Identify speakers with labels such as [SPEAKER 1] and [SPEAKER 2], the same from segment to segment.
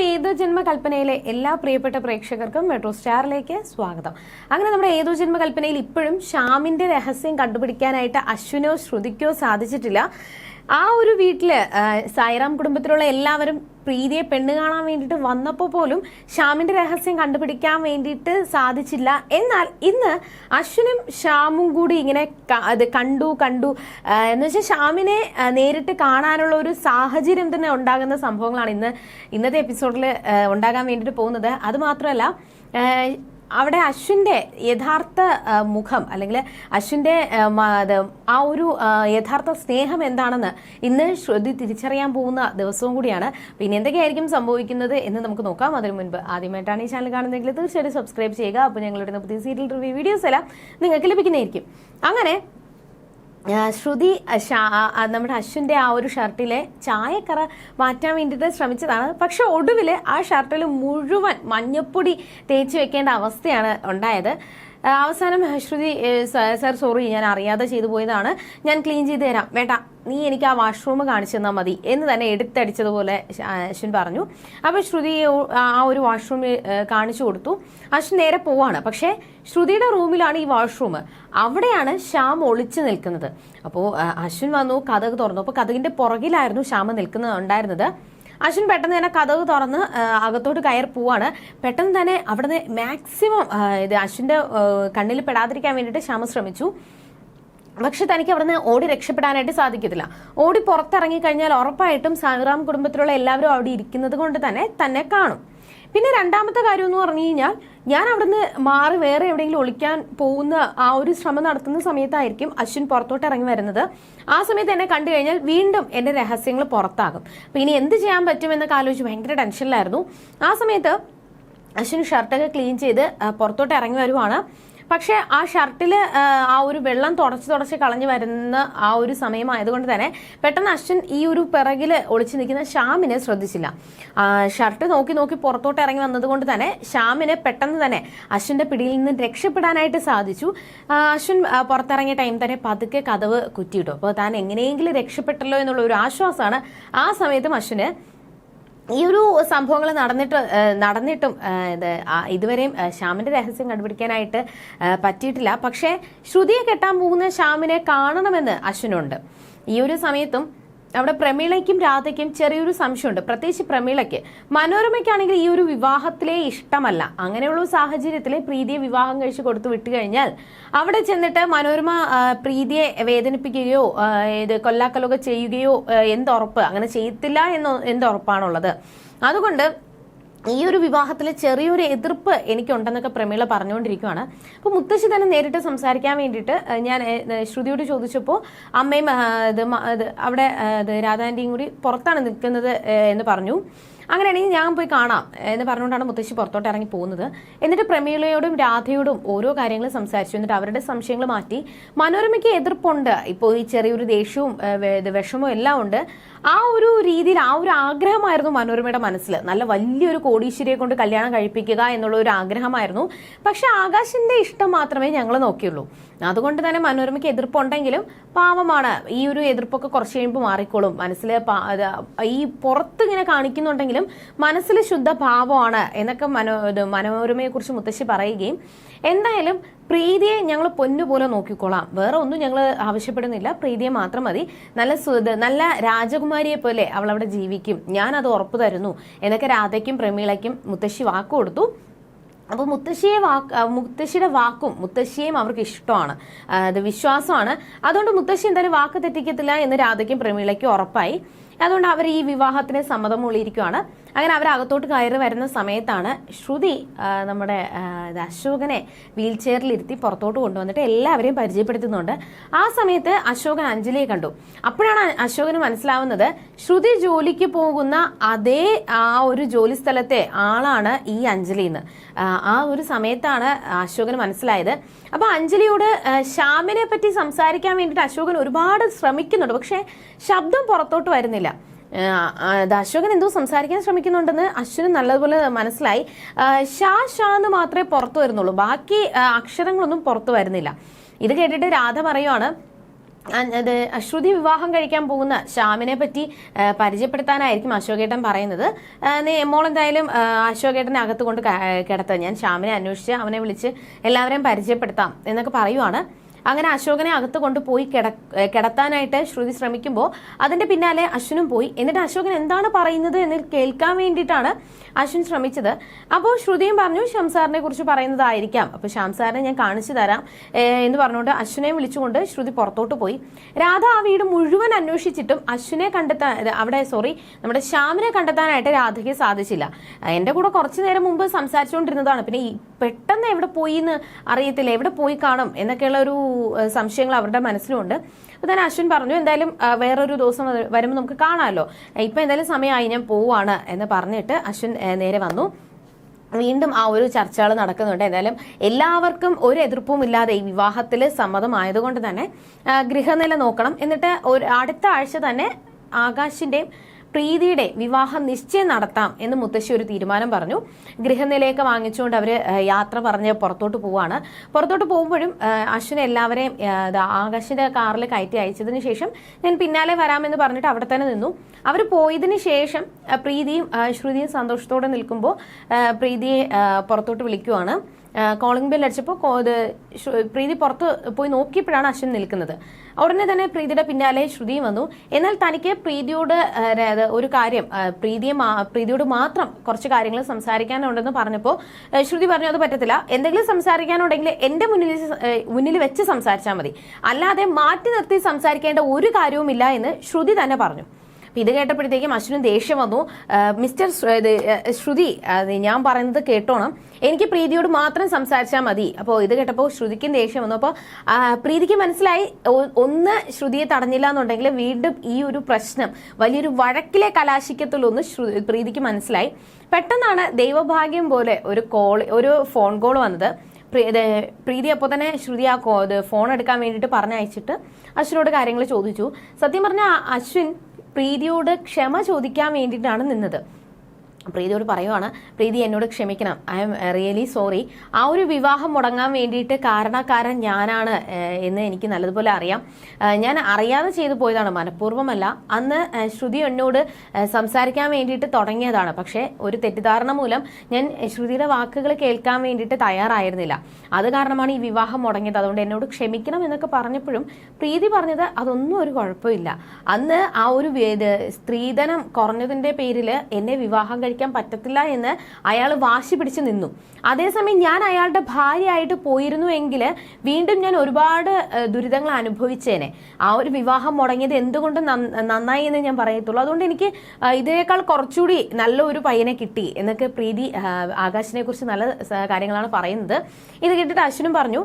[SPEAKER 1] അപ്പോൾ ഏതോ ജന്മ കൽപ്പനയിലെ എല്ലാ പ്രിയപ്പെട്ട പ്രേക്ഷകർക്കും മെട്രോ സ്റ്റാറിലേക്ക് സ്വാഗതം. അങ്ങനെ നമ്മുടെ ഏതോ ജന്മ കൽപ്പനയിൽ ഇപ്പോഴും ശ്യാമിന്റെ രഹസ്യം കണ്ടുപിടിക്കാനായിട്ട് അശ്വിനോ ശ്രുതിക്കോ സാധിച്ചിട്ടില്ല. ആ ഒരു വീട്ടിൽ സായിറാം കുടുംബത്തിലുള്ള എല്ലാവരും പ്രീതിയെ പെണ്ണ് കാണാൻ വേണ്ടിയിട്ട് വന്നപ്പോൾ പോലും ഷ്യാമിന്റെ രഹസ്യം കണ്ടുപിടിക്കാൻ വേണ്ടിയിട്ട് സാധിച്ചില്ല. എന്നാൽ ഇന്ന് അശ്വിനും ഷ്യാമും കൂടി ഇങ്ങനെ അത് കണ്ടു കണ്ടു. എന്ന് വെച്ചാൽ ഷ്യാമിനെ നേരിട്ട് കാണാനുള്ള ഒരു സാഹചര്യം തന്നെ ഉണ്ടാകുന്ന സംഭവങ്ങളാണ് ഇന്ന് ഇന്നത്തെ എപ്പിസോഡിൽ ഉണ്ടാകാൻ വേണ്ടിയിട്ട് പോകുന്നത്. അത് മാത്രമല്ല അവിടെ അശ്വിന്റെ യഥാർത്ഥ മുഖം അല്ലെങ്കിൽ അശ്വിന്റെ ആ, ഒരു യഥാർത്ഥ സ്നേഹം എന്താണെന്ന് ഇന്ന് ശ്രുതി തിരിച്ചറിയാൻ പോകുന്ന ദിവസവും കൂടിയാണ്. പിന്നെ എന്തൊക്കെയായിരിക്കും സംഭവിക്കുന്നത് എന്ന് നമുക്ക് നോക്കാം. അതിനു മുൻപ് ആദ്യമായിട്ടാണ് ഈ ചാനൽ കാണുന്നതെങ്കിൽ തീർച്ചയായിട്ടും സബ്സ്ക്രൈബ് ചെയ്യുക. അപ്പോൾ ഞങ്ങളുടെ പുതിയ സീരിയൽ റിവ്യൂ വീഡിയോസ് എല്ലാം നിങ്ങൾക്ക് ലഭിക്കുന്നതായിരിക്കും. അങ്ങനെ ശ്രുതി നമ്മുടെ അശ്വിന്റെ ആ ഒരു ഷർട്ടിലെ ചായക്കറ മാറ്റാൻ വേണ്ടിയിട്ട് ശ്രമിച്ചതാണ്. പക്ഷെ ഒടുവിൽ ആ ഷർട്ടിൽ മുഴുവൻ മഞ്ഞപ്പൊടി തേച്ച് വെക്കേണ്ട അവസ്ഥയാണ് ഉണ്ടായത്. അവസാനം ശ്രുതി സാർ സോറി ഞാൻ അറിയാതെ ചെയ്തു പോയതാണ്. ഞാൻ ക്ലീൻ ചെയ്ത് തരാം. വേണ്ട നീ എനിക്ക് ആ വാഷ്റൂം കാണിച്ചു തന്നാൽ മതി എന്ന് തന്നെ എടുത്തടിച്ചതുപോലെ അശ്വിൻ പറഞ്ഞു. അപ്പോൾ ശ്രുതി ആ ഒരു വാഷ്റൂം കാണിച്ചു കൊടുത്തു. അശ്വിൻ നേരെ പോവാണ്. പക്ഷേ ശ്രുതിയുടെ റൂമിലാണ് ഈ വാഷ്റൂം അവിടെയാണ് ശ്യാം ഒളിച്ചു നിൽക്കുന്നത്. അപ്പോൾ അശ്വിൻ വന്നു കഥക് തുറന്നു. അപ്പോൾ കഥകിന്റെ പുറകിലായിരുന്നു ശ്യാം നിൽക്കുന്നത് ഉണ്ടായിരുന്നത്. അശ്വിൻ പെട്ടെന്ന് തന്നെ കഥവ് തുറന്ന് അകത്തോട്ട് കയറി പോവാണ്. പെട്ടെന്ന് തന്നെ അവിടുന്ന് മാക്സിമം ഇത് അശ്വിന്റെ കണ്ണിൽ പെടാതിരിക്കാൻ വേണ്ടിയിട്ട് ശ്യാമ ശ്രമിച്ചു. പക്ഷെ തനിക്ക് അവിടുന്ന് ഓടി രക്ഷപ്പെടാനായിട്ട് സാധിക്കത്തില്ല. ഓടി പുറത്തിറങ്ങി കഴിഞ്ഞാൽ ഉറപ്പായിട്ടും സായിറാം കുടുംബത്തിലുള്ള എല്ലാവരും അവിടെ ഇരിക്കുന്നത് കൊണ്ട് തന്നെ തന്നെ കാണും. പിന്നെ രണ്ടാമത്തെ കാര്യം എന്ന് പറഞ്ഞു കഴിഞ്ഞാൽ ഞാൻ അവിടുന്ന് മാറി വേറെ എവിടെയെങ്കിലും ഒളിക്കാൻ പോകുന്ന ആ ഒരു ശ്രമം നടത്തുന്ന സമയത്തായിരിക്കും അശ്വിൻ പുറത്തോട്ട് ഇറങ്ങി വരുന്നത്. ആ സമയത്ത് എന്നെ കണ്ടു കഴിഞ്ഞാൽ വീണ്ടും എന്റെ രഹസ്യങ്ങൾ പുറത്താകും. അപ്പൊ ഇനി എന്ത് ചെയ്യാൻ പറ്റും പറ്റുമെന്നൊക്കെ ആലോചിച്ച് ഭയങ്കര ടെൻഷനിലായിരുന്നു ആ സമയത്ത് അശ്വിൻ ഷർട്ടൊക്കെ ക്ലീൻ ചെയ്ത് പുറത്തോട്ട് ഇറങ്ങി വരുവാണ്. പക്ഷേ ആ ഷർട്ടിൽ ആ ഒരു വെള്ളം തുടച്ച് തുടച്ച് കളഞ്ഞു വരുന്ന ആ ഒരു സമയമായതുകൊണ്ട് തന്നെ പെട്ടെന്ന് അശ്വിൻ ഈ ഒരു പിറകിൽ ഒളിച്ചു നിൽക്കുന്ന ശ്യാമിനെ ശ്രദ്ധിച്ചില്ല. ഷർട്ട് നോക്കി നോക്കി പുറത്തോട്ട് ഇറങ്ങി വന്നതുകൊണ്ട് തന്നെ ശ്യാമിനെ പെട്ടെന്ന് തന്നെ അശ്വിന്റെ പിടിയിൽ നിന്ന് രക്ഷപ്പെടാനായിട്ട് സാധിച്ചു. അശ്വിൻ പുറത്തിറങ്ങിയ ടൈം തന്നെ പതുക്കെ കഥവ് കുറ്റിയിട്ടു. അപ്പോൾ താൻ എങ്ങനെയെങ്കിലും രക്ഷപ്പെട്ടല്ലോ എന്നുള്ള ഒരു ആശ്വാസമാണ് ആ സമയത്തും അശ്വിന് ഈ ഒരു സംഭവങ്ങൾ നടന്നിട്ട് നടന്നിട്ടും ഇത് ഇതുവരെയും ശ്യാമിന്റെ രഹസ്യം കണ്ടുപിടിക്കാനായിട്ട് പറ്റിയിട്ടില്ല. പക്ഷേ ശ്രുതിയെ കെട്ടാൻ പോകുന്ന ശ്യാമിനെ കാണണമെന്ന് അശ്വിനുണ്ട്. ഈ ഒരു സമയത്തും അവിടെ പ്രമീളയ്ക്കും രാധയ്ക്കും ചെറിയൊരു സംശയമുണ്ട്. പ്രത്യേകിച്ച് പ്രമീളയ്ക്ക്. മനോരമയ്ക്കാണെങ്കിൽ ഈ ഒരു വിവാഹത്തിലെ ഇഷ്ടമല്ല. അങ്ങനെയുള്ള സാഹചര്യത്തിൽ പ്രീതിയെ വിവാഹം കഴിച്ച് കൊടുത്തു വിട്ടു കഴിഞ്ഞാൽ അവിടെ ചെന്നിട്ട് മനോരമ പ്രീതിയെ വേദനിപ്പിക്കുകയോ ഇത് കൊല്ലാക്കലൊക്കെ ചെയ്യുകയോ എന്തുറപ്പ്? അങ്ങനെ ചെയ്യത്തില്ല എന്ന് എന്തുറപ്പാണുള്ളത്. അതുകൊണ്ട് ഈ ഒരു വിവാഹത്തിൽ ചെറിയൊരു എതിർപ്പ് എനിക്കുണ്ടെന്നൊക്കെ പ്രമീള പറഞ്ഞുകൊണ്ടിരിക്കുകയാണ് അപ്പോൾ മുത്തശ്ശി തന്നെ നേരിട്ട് സംസാരിക്കാൻ വേണ്ടിയിട്ട് ഞാൻ ശ്രുതിയോട് ചോദിച്ചപ്പോൾ അമ്മയും ഇത് അവിടെ രാധാന്റെയും കൂടി പുറത്താണ് നിൽക്കുന്നത് എന്ന് പറഞ്ഞു. അങ്ങനെയാണെങ്കിൽ ഞാൻ പോയി കാണാം എന്ന് പറഞ്ഞുകൊണ്ടാണ് മുത്തശ്ശി പുറത്തോട്ട് ഇറങ്ങി പോകുന്നത്. എന്നിട്ട് പ്രമീളയോടും രാധയോടും ഓരോ കാര്യങ്ങൾ സംസാരിച്ചു. എന്നിട്ട് അവരുടെ സംശയങ്ങൾ മാറ്റി. മനോരമയ്ക്ക് എതിർപ്പുണ്ട്. ഇപ്പോൾ ഈ ചെറിയൊരു ദേഷ്യവും വിഷമവും എല്ലാം ഉണ്ട്. ആ ഒരു രീതിയിൽ ആ ഒരു ആഗ്രഹമായിരുന്നു മനോരമയുടെ മനസ്സിൽ. നല്ല വലിയൊരു കോടീശ്വരിയെ കൊണ്ട് കല്യാണം കഴിപ്പിക്കുക എന്നുള്ള ഒരു ആഗ്രഹമായിരുന്നു. പക്ഷെ ആകാശിന്റെ ഇഷ്ടം മാത്രമേ ഞങ്ങൾ നോക്കിയുള്ളൂ. അതുകൊണ്ട് തന്നെ മനോരമയ്ക്ക് എതിർപ്പുണ്ടെങ്കിലും പാവമാണ്. ഈ ഒരു എതിർപ്പൊക്കെ കുറച്ച് കഴിയുമ്പോൾ മാറിക്കോളും. മനസ്സിൽ ഈ പുറത്ത് ഇങ്ങനെ കാണിക്കുന്നുണ്ടെങ്കിലും മനസ്സിൽ ശുദ്ധ ഭാവമാണ് എന്നൊക്കെ മനോ ഇത് മനോരമയെ കുറിച്ച് മുത്തശ്ശി പറയുകയും എന്തായാലും പ്രീതിയെ ഞങ്ങൾ പൊന്നുപോലെ നോക്കിക്കോളാം വേറെ ഒന്നും ഞങ്ങൾ ആവശ്യപ്പെടുന്നില്ല. പ്രീതിയെ മാത്രം മതി. നല്ല നല്ല രാജകുമാരിയെ പോലെ അവൾ അവിടെ ജീവിക്കും. ഞാൻ അത് ഉറപ്പു തരുന്നു. എന്നൊക്കെ രാധയ്ക്കും പ്രമീളയ്ക്കും മുത്തശ്ശി വാക്ക് കൊടുത്തു. അപ്പോൾ മുത്തശ്ശിയെ വാക്ക് മുത്തശ്ശിയുടെ വാക്കും മുത്തശ്ശിയെയും അവർക്ക് ഇഷ്ടമാണ്. അത് വിശ്വാസമാണ്. അതുകൊണ്ട് മുത്തശ്ശി എന്തായാലും വാക്ക് തെറ്റിക്കത്തില്ല എന്ന് രാധയ്ക്കും പ്രമീളയ്ക്കും ഉറപ്പായി. അതുകൊണ്ട് അവർ ഈ വിവാഹത്തിന് സമ്മതം അങ്ങനെ അവർ അകത്തോട്ട് കയറി വരുന്ന സമയത്താണ് ശ്രുതി നമ്മുടെ അശോകനെ വീൽ ചെയറിൽ ഇരുത്തി പുറത്തോട്ട് കൊണ്ടുവന്നിട്ട് എല്ലാവരെയും പരിചയപ്പെടുത്തുന്നുണ്ട്. ആ സമയത്ത് അശോകൻ അഞ്ജലിയെ കണ്ടു. അപ്പോഴാണ് അശോകന് മനസ്സിലാവുന്നത് ശ്രുതി ജോലിക്ക് പോകുന്ന അതേ ആ ഒരു ജോലി സ്ഥലത്തെ ആളാണ് ഈ അഞ്ജലി എന്ന്. ആ, ഒരു സമയത്താണ് അശോകന് മനസ്സിലായത്. അപ്പൊ അഞ്ജലിയോട് ശ്യാമിനെ പറ്റി സംസാരിക്കാൻ വേണ്ടിയിട്ട് അശോകൻ ഒരുപാട് ശ്രമിക്കുന്നുണ്ട്. പക്ഷേ ശബ്ദം പുറത്തോട്ട് വരുന്നില്ല. ആ, അശോകൻ എന്തോ സംസാരിക്കാൻ ശ്രമിക്കുന്നുണ്ടെന്ന് അശ്വിന് നല്ലതുപോലെ മനസ്സിലായി. ഷാ ഷാ എന്ന് മാത്രമേ പുറത്തു വരുന്നുള്ളൂ. ബാക്കി അക്ഷരങ്ങളൊന്നും പുറത്തു വരുന്നില്ല. ഇത് കേട്ടിട്ട് രാധ പറയുവാണ് അത് അശ്രുതി വിവാഹം കഴിക്കാൻ പോകുന്ന ശ്യാമിനെ പറ്റി പരിചയപ്പെടുത്താനായിരിക്കും അശോകേട്ടൻ പറയുന്നത്. മോൾ ആ, അശോകേട്ടനെ അകത്ത് കൊണ്ട് ക- ഞാൻ ശ്യാമിനെ അന്വേഷിച്ച് അവനെ വിളിച്ച് എല്ലാവരെയും പരിചയപ്പെടുത്താം എന്നൊക്കെ പറയുവാണ്. അങ്ങനെ അശോകനെ അകത്ത് കൊണ്ടുപോയി കിട കിടത്താനായിട്ട് ശ്രുതി ശ്രമിക്കുമ്പോൾ അതിന്റെ പിന്നാലെ അശ്വിനും പോയി. എന്നിട്ട് അശോകൻ എന്താണ് പറയുന്നത് എന്ന് കേൾക്കാൻ വേണ്ടിയിട്ടാണ് അശ്വിൻ ശ്രമിച്ചത്. അപ്പോൾ ശ്രുതിയും പറഞ്ഞു ശംസാറിനെ കുറിച്ച് പറയുന്നതായിരിക്കാം. അപ്പോൾ ശംസാറിനെ ഞാൻ കാണിച്ചു തരാം. എന്ന് പറഞ്ഞുകൊണ്ട് അശ്വിനെ വിളിച്ചുകൊണ്ട് ശ്രുതി പുറത്തോട്ട് പോയി. രാധ ആ വീട് മുഴുവൻ അന്വേഷിച്ചിട്ടും അശ്വിനെ കണ്ടെത്താൻ അവിടെ സോറി നമ്മുടെ ശ്യാമിനെ കണ്ടെത്താനായിട്ട് രാധയ്ക്ക് സാധിച്ചില്ല. എന്റെ കൂടെ കുറച്ചു നേരം മുമ്പ് സംസാരിച്ചുകൊണ്ടിരുന്നതാണ്. പിന്നെ പെട്ടെന്ന് എവിടെ പോയി എന്ന് അറിയത്തില്ല. എവിടെ പോയി കാണും എന്നൊക്കെയുള്ള ഒരു സംശയങ്ങൾ അവരുടെ മനസ്സിലുണ്ട്. അപ്പോൾ തന്നെ അശ്വിൻ പറഞ്ഞു എന്തായാലും വേറൊരു ദിവസം വരുമ്പോൾ നമുക്ക് കാണാമല്ലോ ഇപ്പം എന്തായാലും സമയമായി ഞാൻ പോവാണ് എന്ന് പറഞ്ഞിട്ട് അശ്വിൻ നേരെ വന്നു. വീണ്ടും ആ ഒരു ചർച്ചകൾ നടക്കുന്നുണ്ട്. എന്തായാലും എല്ലാവർക്കും ഒരു എതിർപ്പും ഇല്ലാതെ ഈ വിവാഹത്തിൽ സമ്മതമായതുകൊണ്ട് തന്നെ ഗൃഹനില നോക്കണം. എന്നിട്ട് ഒരു അടുത്ത ആഴ്ച തന്നെ ആകാശിന്റെയും പ്രീതിയുടെ വിവാഹം നിശ്ചയം നടത്താം എന്ന് മുത്തശ്ശി ഒരു തീരുമാനം പറഞ്ഞു. ഗൃഹനിലയൊക്കെ വാങ്ങിച്ചുകൊണ്ട് അവർ യാത്ര പറഞ്ഞ് പുറത്തോട്ട് പോവാണ്. പുറത്തോട്ട് പോകുമ്പോഴും അശ്വിന് എല്ലാവരെയും ആകാശിന്റെ കാറിൽ കയറ്റി അയച്ചതിന് ശേഷം ഞാൻ പിന്നാലെ വരാമെന്ന് പറഞ്ഞിട്ട് അവിടെ തന്നെ നിന്നു. അവർ പോയതിന് ശേഷം പ്രീതിയും ശ്രുതിയും സന്തോഷത്തോടെ നിൽക്കുമ്പോൾ പ്രീതിയെ പുറത്തോട്ട് വിളിക്കുവാണ്. കോളിംഗ് ബെൽ അടിച്ചപ്പോൾ പ്രീതി പുറത്ത് പോയി നോക്കിയപ്പോഴാണ് അശ്വിൻ നിൽക്കുന്നത്. ഉടനെ തന്നെ പ്രീതിയുടെ പിന്നാലെ ശ്രുതിയും വന്നു. എന്നാൽ തനിക്ക് പ്രീതിയോട് ഒരു കാര്യം പ്രീതിയെ പ്രീതിയോട് മാത്രം കുറച്ച് കാര്യങ്ങൾ സംസാരിക്കാനുണ്ടെന്ന് പറഞ്ഞപ്പോൾ ശ്രുതി പറഞ്ഞു അത് പറ്റത്തില്ല. എന്തെങ്കിലും സംസാരിക്കാനുണ്ടെങ്കിൽ എന്റെ മുന്നിൽ മുന്നിൽ വെച്ച് സംസാരിച്ചാൽ മതി. അല്ലാതെ മാറ്റി നിർത്തി സംസാരിക്കേണ്ട ഒരു കാര്യവുമില്ല എന്ന് ശ്രുതി തന്നെ പറഞ്ഞു. അപ്പൊ ഇത് കേട്ടപ്പോഴത്തേക്കും അശ്വിനും ദേഷ്യം വന്നു. മിസ്റ്റർ ശ്രുതി ഞാൻ പറയുന്നത് കേട്ടോണം. എനിക്ക് പ്രീതിയോട് മാത്രം സംസാരിച്ചാൽ മതി. അപ്പോൾ ഇത് കേട്ടപ്പോൾ ശ്രുതിക്കും ദേഷ്യം വന്നു. അപ്പോൾ പ്രീതിക്ക് മനസ്സിലായി ഒന്ന് ശ്രുതിയെ തടഞ്ഞില്ല എന്നുണ്ടെങ്കിൽ വീണ്ടും ഈ ഒരു പ്രശ്നം വലിയൊരു വഴക്കിലെ കലാശിക്കത്തുള്ളൂ ശ്രു- പ്രീതിക്ക് മനസ്സിലായി. പെട്ടെന്നാണ് ദൈവഭാഗ്യം പോലെ ഒരു കോൾ ഒരു ഫോൺ കോൾ വന്നത്. പ്രീ- പ്രീതി അപ്പോൾ തന്നെ ശ്രുതി ആ ഫോൺ എടുക്കാൻ വേണ്ടിയിട്ട് പറഞ്ഞയച്ചിട്ട് അശ്വിനോട് കാര്യങ്ങൾ ചോദിച്ചു. സത്യം പറഞ്ഞാൽ അശ്വിൻ പ്രീതിയോട് ക്ഷമ ചോദിക്കാൻ വേണ്ടിയിട്ടാണ് നിന്നത്. പ്രീതിയോട് പറയുവാണ് പ്രീതി എന്നോട് ക്ഷമിക്കണം. ഐ എം റിയലി സോറി ആ ഒരു വിവാഹം മുടങ്ങാൻ വേണ്ടിയിട്ട് കാരണക്കാരൻ ഞാനാണ് എന്ന് എനിക്ക് നല്ലതുപോലെ അറിയാം. ഞാൻ അറിയാതെ ചെയ്തു പോയതാണ് മനഃപൂർവമല്ല. അന്ന് ഏഹ്, ശ്രുതി എന്നോട് സംസാരിക്കാൻ വേണ്ടിയിട്ട് തുടങ്ങിയതാണ്. പക്ഷേ ഒരു തെറ്റിദ്ധാരണ മൂലം ഞാൻ ശ്രുതിയുടെ വാക്കുകൾ കേൾക്കാൻ വേണ്ടിയിട്ട് തയ്യാറായിരുന്നില്ല. അത് കാരണമാണ് ഈ വിവാഹം മുടങ്ങിയത്. അതുകൊണ്ട് എന്നോട് ക്ഷമിക്കണം എന്നൊക്കെ പറഞ്ഞപ്പോഴും പ്രീതി പറഞ്ഞത് അതൊന്നും ഒരു കുഴപ്പമില്ല. അന്ന് ആ ഒരു സ്ത്രീധനം കുറഞ്ഞതിന്റെ പേരിൽ എന്നെ വിവാഹം കഴിക്കാൻ പറ്റത്തില്ല എന്ന് അയാൾ വാശി പിടിച്ച് നിന്നു. അതേസമയം ഞാൻ അയാളുടെ ഭാര്യയായിട്ട് പോയിരുന്നു എങ്കിൽ വീണ്ടും ഞാൻ ഒരുപാട് ദുരിതങ്ങൾ അനുഭവിച്ചേനെ. ആ ഒരു വിവാഹം മുടങ്ങിയത് എന്തുകൊണ്ട് നന്ന- നന്നായി എന്ന് ഞാൻ പറയത്തുള്ളൂ. അതുകൊണ്ട് എനിക്ക് ഇതിനേക്കാൾ കുറച്ചുകൂടി നല്ല ഒരു പയ്യനെ കിട്ടി എന്നൊക്കെ പ്രീതി ആകാശിനെ കുറിച്ച് നല്ല കാര്യങ്ങളാണ് പറയുന്നത്. ഇത് കേട്ടിട്ട് അശ്വിനും പറഞ്ഞു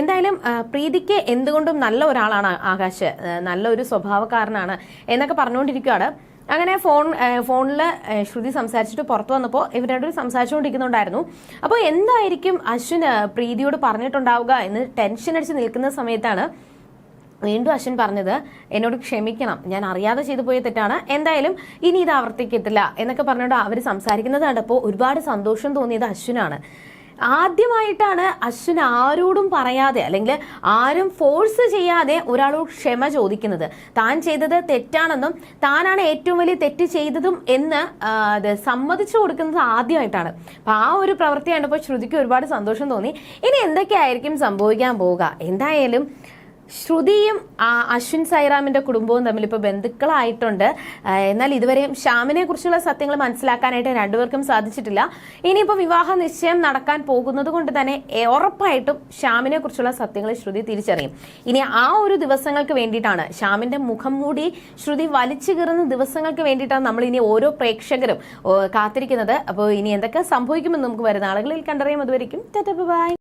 [SPEAKER 1] എന്തായാലും പ്രീതിക്ക് എന്തുകൊണ്ടും നല്ല ഒരാളാണ് ആകാശ് നല്ല ഒരു സ്വഭാവക്കാരനാണ് എന്നൊക്കെ പറഞ്ഞുകൊണ്ടിരിക്കുകയാണ് അങ്ങനെ ഫോൺ ഫോണിൽ ശ്രുതി സംസാരിച്ചിട്ട് പുറത്ത് വന്നപ്പോൾ ഇവർ രണ്ടുപേരും സംസാരിച്ചുകൊണ്ടിരിക്കുന്നുണ്ടായിരുന്നു അപ്പോൾ എന്തായിരിക്കും അശ്വിൻ പ്രീതിയോട് പറഞ്ഞിട്ടുണ്ടാവുക എന്ന് ടെൻഷൻ അടിച്ച് നിൽക്കുന്ന സമയത്താണ് വീണ്ടും അശ്വിൻ പറഞ്ഞത് എന്നോട് ക്ഷമിക്കണം. ഞാൻ അറിയാതെ ചെയ്തു പോയ തെറ്റാണ്. എന്തായാലും ഇനി ഇത് ആവർത്തിക്കത്തില്ല. എന്നൊക്കെ പറഞ്ഞുകൊണ്ട് അവർ സംസാരിക്കുന്നത് കണ്ടപ്പോൾ ഒരുപാട് സന്തോഷം തോന്നിയത് അശ്വിനാണ്. ആദ്യമായിട്ടാണ് അശ്വിൻ ആരോടും പറയാതെ അല്ലെങ്കിൽ ആരും ഫോഴ്സ് ചെയ്യാതെ ഒരാളോട് ക്ഷമ ചോദിക്കുന്നത്. താൻ ചെയ്തത് തെറ്റാണെന്നും താനാണ് ഏറ്റവും വലിയ തെറ്റ് ചെയ്തതും എന്ന് സമ്മതിച്ചു കൊടുക്കുന്നത് ആദ്യമായിട്ടാണ്. അപ്പൊ ആ ഒരു പ്രവൃത്തി കണ്ടപ്പോൾ ശ്രുതിക്ക് ഒരുപാട് സന്തോഷം തോന്നി. ഇനി എന്തൊക്കെയായിരിക്കും സംഭവിക്കാൻ പോവുക? എന്തായാലും ശ്രുതിയും അശ്വിൻ സൈറാമിന്റെ കുടുംബവും തമ്മിൽ ഇപ്പോൾ ബന്ധുക്കളായിട്ടുണ്ട്. എന്നാൽ ഇതുവരെയും ശ്യാമിനെ കുറിച്ചുള്ള സത്യങ്ങൾ മനസ്സിലാക്കാനായിട്ട് രണ്ടുപേർക്കും സാധിച്ചിട്ടില്ല. ഇനിയിപ്പോൾ വിവാഹ നിശ്ചയം നടക്കാൻ പോകുന്നത് കൊണ്ട് തന്നെ ഉറപ്പായിട്ടും ശ്യാമിനെ കുറിച്ചുള്ള സത്യങ്ങൾ ശ്രുതി തിരിച്ചറിയും. ഇനി ആ ഒരു ദിവസങ്ങൾക്ക് വേണ്ടിയിട്ടാണ് ശ്യാമിന്റെ മുഖം മൂടി ശ്രുതി വലിച്ചു കീറുന്ന ദിവസങ്ങൾക്ക് വേണ്ടിയിട്ടാണ് നമ്മൾ ഇനി ഓരോ പ്രേക്ഷകരും കാത്തിരിക്കുന്നത്. അപ്പോൾ ഇനി എന്തൊക്കെ സംഭവിക്കുമെന്ന് നമുക്ക് വരുന്ന ആളുകളിൽ കണ്ടറിയാം. അതുവരെയും ബൈ.